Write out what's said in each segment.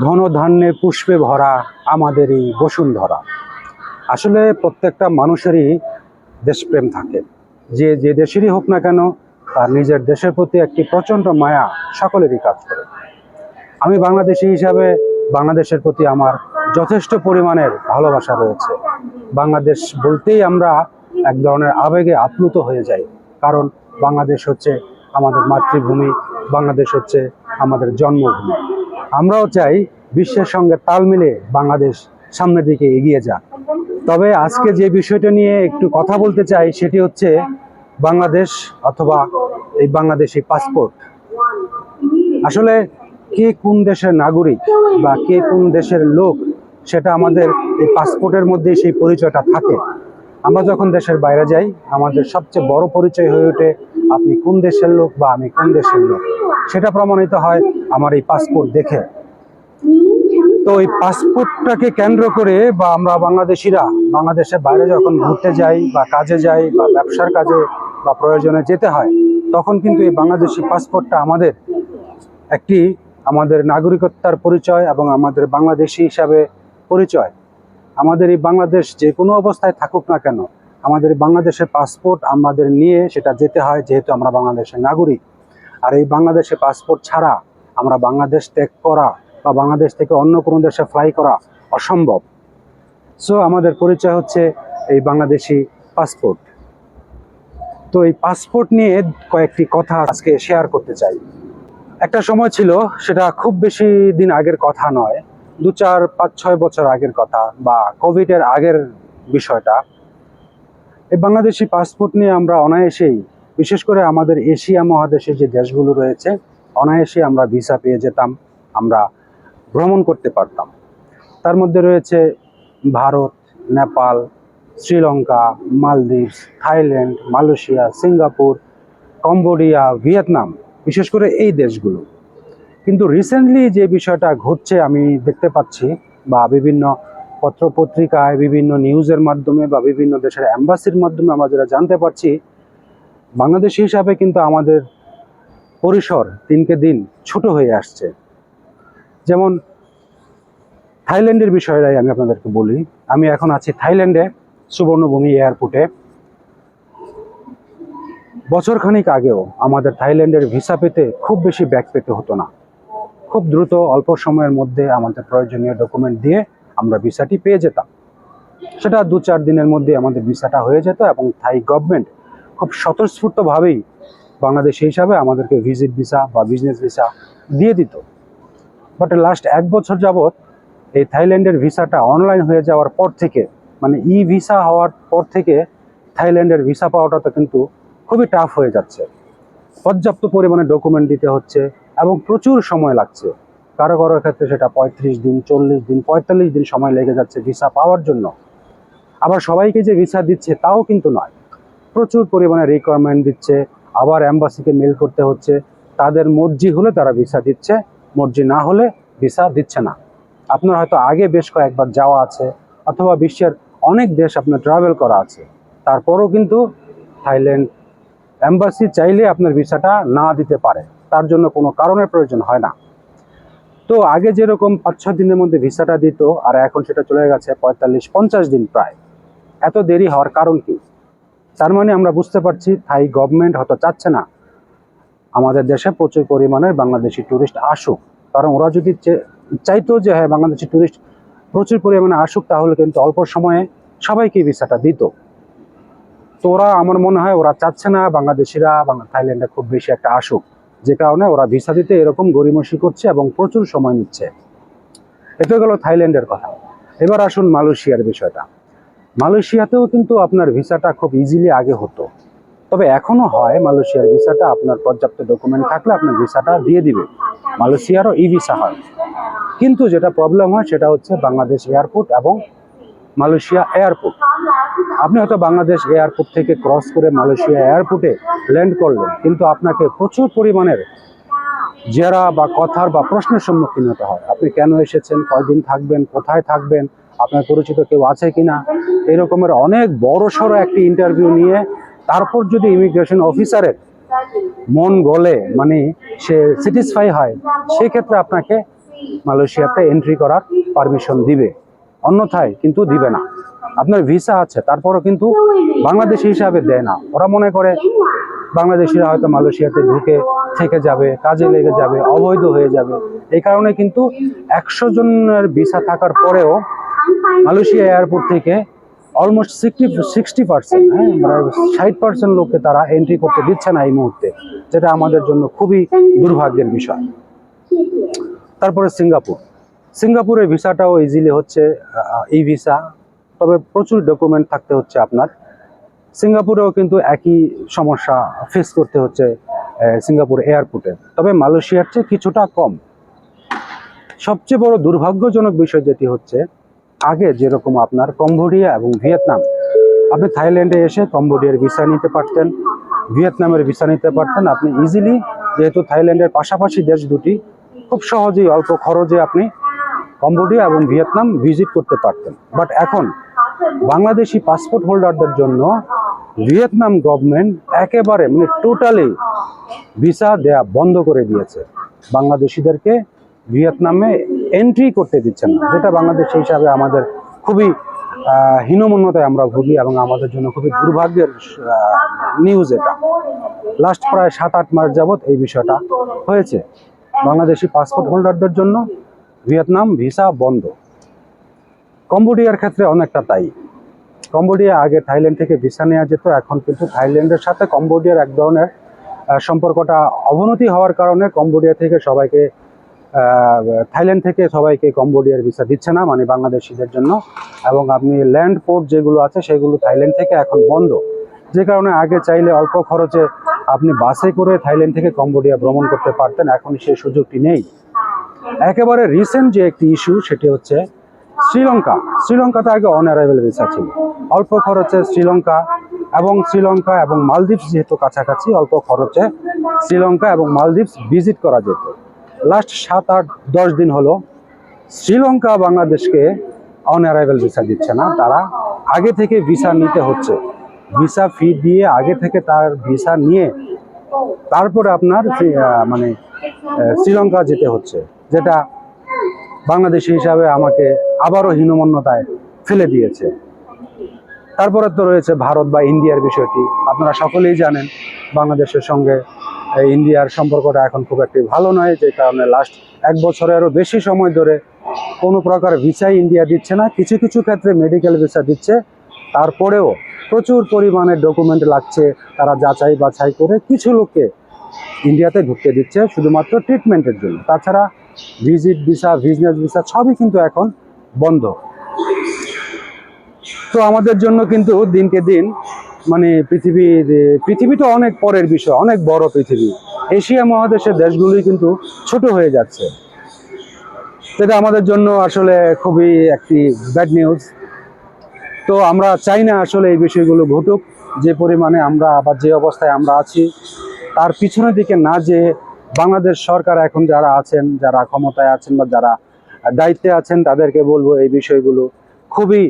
ধনধান্যে পুষ্পে ভরা আমাদের এই বসুন্ধরা। আসলে প্রত্যেকটা মানুষেরই দেশপ্রেম থাকে। যে যে দেশেরই হোক না কেন, তার নিজের দেশের প্রতি একটি প্রচণ্ড মায়া সকলেরই কাজ করে। আমি বাংলাদেশি হিসাবে বাংলাদেশের প্রতি আমার যথেষ্ট পরিমাণের ভালোবাসা রয়েছে। বাংলাদেশ বলতেই আমরা এক ধরনের আবেগে আপ্লুত হয়ে যাই। কারণ বাংলাদেশ হচ্ছে আমাদের মাতৃভূমি, বাংলাদেশ হচ্ছে আমাদের জন্মভূমি। আমরাও চাই বিশ্বের সঙ্গে তাল মিলে বাংলাদেশ সামনের দিকে এগিয়ে যাক। তবে আজকে যে বিষয়টা নিয়ে একটু কথা বলতে চাই, সেটি হচ্ছে বাংলাদেশ অথবা এই বাংলাদেশি পাসপোর্ট। আসলে কে কোন দেশের নাগরিক বা কে কোন দেশের লোক, সেটা আমাদের এই পাসপোর্টের মধ্যেই সেই পরিচয়টা থাকে। আমরা যখন দেশের বাইরে যাই, আমাদের সবচেয়ে বড় পরিচয় হয়ে ওঠে আপনি কোন দেশের লোক বা আমি কোন দেশের লোক? সেটা প্রমাণিত হয় আমার এই পাসপোর্ট দেখে। তো এই পাসপোর্টটাকে কেন্দ্র করে বা আমরা বাংলাদেশিরা, বাংলাদেশের বাইরে যখন ঘুরতে যাই বা কাজে যাই বা ব্যবসার কাজে বা প্রয়োজনে যেতে হয়, তখন কিন্তু এই বাংলাদেশি পাসপোর্টটা আমাদের একটি আমাদের নাগরিকত্বার পরিচয় এবং আমাদের বাংলাদেশি হিসাবে পরিচয়। আমাদের এই বাংলাদেশ যে কোনো অবস্থায় থাকুক না কেন আমাদের বাংলাদেশের পাসপোর্ট আমাদের নিয়ে সেটা যেতে হয়, যেহেতু আমরা বাংলাদেশের নাগরিক। আর এই বাংলাদেশের পাসপোর্ট ছাড়া আমরা বাংলাদেশ ত্যাগ করা বা বাংলাদেশ থেকে অন্য কোনো দেশে ফ্লাই করা অসম্ভব। সো আমাদের পরিচয় হচ্ছে এই বাংলাদেশি পাসপোর্ট তো এই পাসপোর্ট নিয়ে কয়েকটি কথা আজকে শেয়ার করতে চাই। একটা সময় ছিল, সেটা খুব বেশি দিন আগের কথা নয়, দু চার, পাঁচ, ছয় বছর আগের কথা বা কোভিডের আগের বিষয়টা। এই বাংলাদেশি পাসপোর্ট নিয়ে আমরা অনায়াসেই, বিশেষ করে আমাদের এশিয়া মহাদেশে যে দেশগুলো রয়েছে অনায়াসে আমরা ভিসা পেয়ে যেতাম, আমরা ভ্রমণ করতে পারতাম। তার মধ্যে রয়েছে Bharat, Nepal, Sri Lanka Maldives Thailand, Malaysia, Singapore, Cambodia, Vietnam, বিশেষ করে এই দেশগুলো। কিন্তু রিসেন্টলি যে বিষয়টা ঘটছে, আমি দেখতে পাচ্ছি বা বিভিন্ন পত্রপত্রিকায় বিভিন্ন নিউজের মাধ্যমে বা বিভিন্ন দেশের অ্যাম্বাসির মাধ্যমে আমরা যেটা জানতে পারছি, বাংলাদেশ হিসাবে কিন্তু আমাদের পরিসর দিনকে দিন ছোট হয়ে আসছে। যেমন থাইল্যান্ডের বিষয়টাই আমি আপনাদেরকে বলি। আমি এখন আছি থাইল্যান্ডে, সুবর্ণভূমি এয়ারপোর্টে। বছরখানিক আগেও আমাদের থাইল্যান্ডের ভিসা পেতে খুব বেশি ব্যাক পেতে হতো না। খুব দ্রুত, অল্প সময়ের মধ্যে আমাদের প্রয়োজনীয় ডকুমেন্ট দিয়ে আমরা ভিসাটি পেয়ে যেতাম। সেটা দু চার দিনের মধ্যে আমাদের ভিসাটা হয়ে যেত এবং থাই গভর্নমেন্ট খুব স্বতঃস্ফূর্তভাবেই বাংলাদেশ হিসাবে আমাদেরকে ভিজিট ভিসা বা বিজনেস ভিসা দিয়ে দিত। বাট লাস্ট এক বছর যাবৎ এই থাইল্যান্ডের ভিসাটা অনলাইন হয়ে যাওয়ার পর থেকে মানে ই ভিসা হওয়ার পর থেকে থাইল্যান্ডের ভিসা পাওয়াটা তো কিন্তু খুবই টাফ হয়ে যাচ্ছে। পর্যাপ্ত পরিমাণে ডকুমেন্ট দিতে হচ্ছে এবং প্রচুর সময় লাগছে। কারও কারও ক্ষেত্রে সেটা পঁয়ত্রিশ দিন, চল্লিশ দিন, পঁয়তাল্লিশ দিন সময় লেগে যাচ্ছে ভিসা পাওয়ার জন্য। আবার সবাইকে যে ভিসা দিচ্ছে তাও কিন্তু নয়। প্রচুর পরিমাণে রিকোয়ারমেন্ট দিচ্ছে, আবার অ্যাম্বাসিকে মেল করতে হচ্ছে। তাদের মর্জি হলে তারা ভিসা দিচ্ছে, মর্জি না হলে ভিসা দিচ্ছে না। আপনার হয়তো আগে বেশ কয়েকবার যাওয়া আছে, অথবা বিশ্বের অনেক দেশ আপনার ট্রাভেল করা আছে। তারপরও কিন্তু থাইল্যান্ড অ্যাম্বাসি চাইলে আপনার ভিসাটা না দিতে পারে। তার জন্য কোনো কারণের প্রয়োজন হয় না। তো আগে যেরকম পাঁচ ছ দিনের মধ্যে ভিসাটা দিত, আর এখন সেটা চলে গেছে পঁয়তাল্লিশ, পঞ্চাশ দিন প্রায়। এত দেরি হওয়ার কারণ কি? তার মানে আমরা বুঝতে পারছি থাই গভর্নমেন্ট হয়তো চাচ্ছে না আমাদের দেশে প্রচুর পরিমাণে বাংলাদেশি ট্যুরিস্ট আসুক। কারণ ওরা যদি চাইতো যে হ্যাঁ বাংলাদেশি ট্যুরিস্ট প্রচুর পরিমাণে আসুক, তাহলে কিন্তু অল্প সময়ে সবাইকে ভিসাটা দিত। তো ওরা, আমার মনে হয়, ওরা চাচ্ছে না বাংলাদেশিরা, বাংলা থাইল্যান্ডে খুব বেশি একটা আসুক। যে কারণে ওরা ভিসা দিতে এরকম গরিমসি করছে এবং প্রচুর সময় নিচ্ছে। এটা গেল থাইল্যান্ডের কথা। এবার আসুন মালয়েশিয়ার বিষয়টা। মালয়েশিয়াতেও কিন্তু আপনার ভিসাটা খুব ইজিলি আগে হতো। তবে এখনও হয় মালয়েশিয়ার ভিসাটা, আপনার পর্যাপ্ত ডকুমেন্ট থাকলে আপনার ভিসাটা দিয়ে দিবে। মালয়েশিয়ারও ই ভিসা হয়। কিন্তু যেটা প্রবলেম হয় সেটা হচ্ছে বাংলাদেশ এয়ারপোর্ট এবং মালয়েশিয়া এয়ারপোর্ট। আপনি হয়তো বাংলাদেশ এয়ারপোর্ট থেকে ক্রস করে মালয়েশিয়া এয়ারপোর্টে ল্যান্ড করলেন, কিন্তু আপনাকে প্রচুর পরিমাণের জেরা বা কথার বা প্রশ্নের সম্মুখীন হতে হয়। আপনি কেন এসেছেন, কয়দিন থাকবেন, কোথায় থাকবেন, আপনার পরিচিত কেউ আছে কি না এরকমের অনেক বড় সড়ো একটি ইন্টারভিউ নিয়ে তারপর যদি ইমিগ্রেশন অফিসারের মন গলে মানে সে স্যাটিসফাই হয়, সেক্ষেত্রে আপনাকে মালয়েশিয়াতে এন্ট্রি করার পারমিশন দিবে। অন্যথায় কিন্তু দিবে না। আপনার ভিসা আছে, তারপরও কিন্তু বাংলাদেশি হিসাবে দেয় না। ওরা মনে করে বাংলাদেশিরা হয়তো মালয়েশিয়াতে ঢুকে থেকে যাবে, কাজে লেগে যাবে, অবৈধ হয়ে যাবে। এই কারণে কিন্তু একশো জনের ভিসা থাকার পরেও মালয়েশিয়া এয়ারপোর্ট থেকে অলমোস্ট সিক্সটি সিক্সটি পার্সেন্ট হ্যাঁ মানে ষাট পার্সেন্ট লোককে তারা এন্ট্রি করতে দিচ্ছে না এই মুহূর্তে, যেটা আমাদের জন্য খুবই দুর্ভাগ্যের বিষয়। তারপরে সিঙ্গাপুর। সিঙ্গাপুরের ভিসাটাও ইজিলি হচ্ছে এই ভিসা। তবে প্রচুর ডকুমেন্ট থাকতে হচ্ছে আপনার। সিঙ্গাপুরেও কিন্তু একই সমস্যা ফেস করতে হচ্ছে সিঙ্গাপুর এয়ারপোর্টে তবে মালয়েশিয়ার চেয়ে কিছুটা কম। সবচেয়ে বড় দুর্ভাগ্যজনক বিষয় যেটি হচ্ছে, আগে যেরকম আপনার কম্বোডিয়া এবং ভিয়েতনাম, আপনি থাইল্যান্ডে এসে কম্বোডিয়ার ভিসা নিতে পারতেন, ভিয়েতনামের ভিসা নিতে পারতেন, আপনি ইজিলি যেহেতু থাইল্যান্ডের পাশাপাশি দেশ দুটি, খুব সহজেই অল্প খরচে আপনি কম্বোডিয়া এবং ভিয়েতনাম ভিজিট করতে পারতেন। বাট এখন বাংলাদেশি পাসপোর্ট হোল্ডারদের জন্য ভিয়েতনাম গভর্নমেন্ট একেবারে মানে টোটালি ভিসা দেয়া বন্ধ করে দিয়েছে। বাংলাদেশিদেরকে ভিয়েতনামে এন্ট্রি করতে দিচ্ছে না যেটা বাংলাদেশ হিসাবে আমাদের খুবই হীনমন্যতায় আমরা ভুগি এবং আমাদের জন্য খুবই দুর্ভাগ্যের নিউজ এটা। লাস্ট প্রায় সাত আট মাস যাবৎ এই বিষয়টা হয়েছে। বাংলাদেশি পাসপোর্ট হোল্ডারদের জন্য ভিয়েতনাম ভিসা বন্ধ। কম্বোডিয়ার ক্ষেত্রে অনেকটা তাই। কম্বোডিয়া আগে থাইল্যান্ড থেকে ভিসা নেওয়া যেত, এখন কিন্তু থাইল্যান্ডের সাথে কম্বোডিয়ার এক ধরনের সম্পর্কটা অবনতি হওয়ার কারণে কম্বোডিয়া থেকে সবাইকে থাইল্যান্ড থেকে সবাইকে কম্বোডিয়ার ভিসা দিচ্ছে না মানে বাংলাদেশিদের জন্য। এবং আপনি ল্যান্ড পোর্ট যেগুলো আছে, সেগুলো থাইল্যান্ড থেকে এখন বন্ধ। যে কারণে আগে চাইলে অল্প খরচে আপনি বাসে করে থাইল্যান্ড থেকে কম্বোডিয়া ভ্রমণ করতে পারতেন এখন সেই সুযোগটি নেই। একেবারে রিসেন্ট যে একটি ইস্যু সেটি হচ্ছে শ্রীলঙ্কা। শ্রীলঙ্কাতে আগে অনারাইভেল ভিসা ছিল। অল্প খরচে শ্রীলঙ্কা এবং শ্রীলঙ্কা এবং মালদ্বীপস যেহেতু কাছাকাছি, অল্প খরচে শ্রীলঙ্কা এবং মালদ্বীপস ভিজিট করা যেত। লাস্ট সাত আট দশ দিন হলো শ্রীলঙ্কা বাংলাদেশকে অন অ্যারাইভেল ভিসা দিচ্ছে না। তারা আগে থেকে ভিসা নিতে হচ্ছে। ভিসা ফি দিয়ে আগে থেকে তার ভিসা নিয়ে তারপরে আপনার মানে শ্রীলঙ্কা যেতে হচ্ছে। যেটা বাংলাদেশি হিসাবে আমাকে আবারও হীনমন্যতায় ফেলে দিয়েছে। তারপরে তো রয়েছে ভারত বা ইন্ডিয়ার বিষয়টি। আপনারা সকলেই জানেন, বাংলাদেশের সঙ্গে এই ইন্ডিয়ার সম্পর্কটা এখন খুব একটি ভালো নয়, যে কারণে লাস্ট এক বছরেরও বেশি সময় ধরে কোনো প্রকার ভিসাই ইন্ডিয়া দিচ্ছে না। কিছু কিছু ক্ষেত্রে মেডিকেল ভিসা দিচ্ছে। তারপরেও প্রচুর পরিমাণে ডকুমেন্ট লাগছে, তারা যাচাই বাছাই করে কিছু লোককে ইন্ডিয়াতে ঢুকতে দিচ্ছে, শুধুমাত্র ট্রিটমেন্টের জন্য। তাছাড়া ভিজিট ভিসা বিজনেস ভিসা সবই কিন্তু এখন বন্ধ। তো আমাদের জন্য কিন্তু দিনকে দিন মানে পৃথিবীর, পৃথিবী তো অনেক পরের বিষয়, অনেক বড় পৃথিবী। এশিয়া মহাদেশের দেশগুলোই কিন্তু ছোট হয়ে যাচ্ছে। সেটা আমাদের জন্য আসলে খুবই একটি ব্যাড নিউজ তো আমরা চাই না আসলে এই বিষয়গুলো ঘটুক, যে পরিমাণে আমরা আবার যে অবস্থায় আমরা আছি, তার পিছনের দিকে না যে বাংলাদেশ সরকার এখন যারা আছেন, যারা ক্ষমতায় আছেন বা যারা দায়িত্বে আছেন, তাদেরকে বলব এই বিষয়গুলো খুবই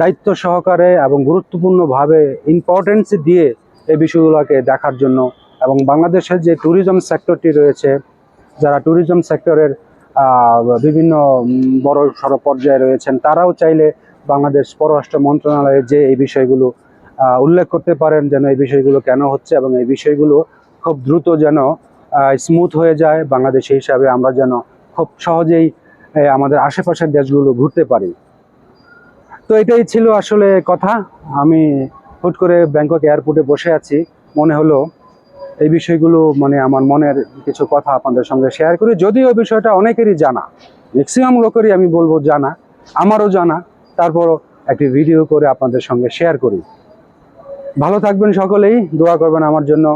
দায়িত্ব সহকারে এবং গুরুত্বপূর্ণভাবে ইম্পর্টেন্স দিয়ে এই বিষয়গুলোকে দেখার জন্য এবং বাংলাদেশের যে ট্যুরিজম সেক্টরটি রয়েছে, যারা ট্যুরিজম সেক্টরের বিভিন্ন বড় সড়ো পর্যায়ে রয়েছেন, তারাও চাইলে বাংলাদেশ পররাষ্ট্র মন্ত্রণালয়ে যে এই বিষয়গুলো উল্লেখ করতে পারেন যেন এই বিষয়গুলো কেন হচ্ছে এবং এই বিষয়গুলো খুব দ্রুত যেন স্মুথ হয়ে যায় বাংলাদেশি হিসাবে আমরা যেন খুব সহজেই আমাদের আশেপাশের দেশগুলো ঘুরতে পারি। তো এটাই ছিল আসলে কথা। আমি হুট করে ব্যাংকক এয়ারপোর্টে বসে আছি। মনে হলো এই বিষয়গুলো মানে আমার মনের কিছু কথা আপনাদের সঙ্গে শেয়ার করি। যদিও বিষয়টা অনেকেরই জানা। ম্যাক্সিমাম লোকেরই আমি বলব জানা। আমারও জানা। তারপরও একটি ভিডিও করে আপনাদের সঙ্গে শেয়ার করি। ভালো থাকবেন সকলেই। দোয়া করবেন আমার জন্য।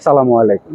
সালামু আলাইকুম।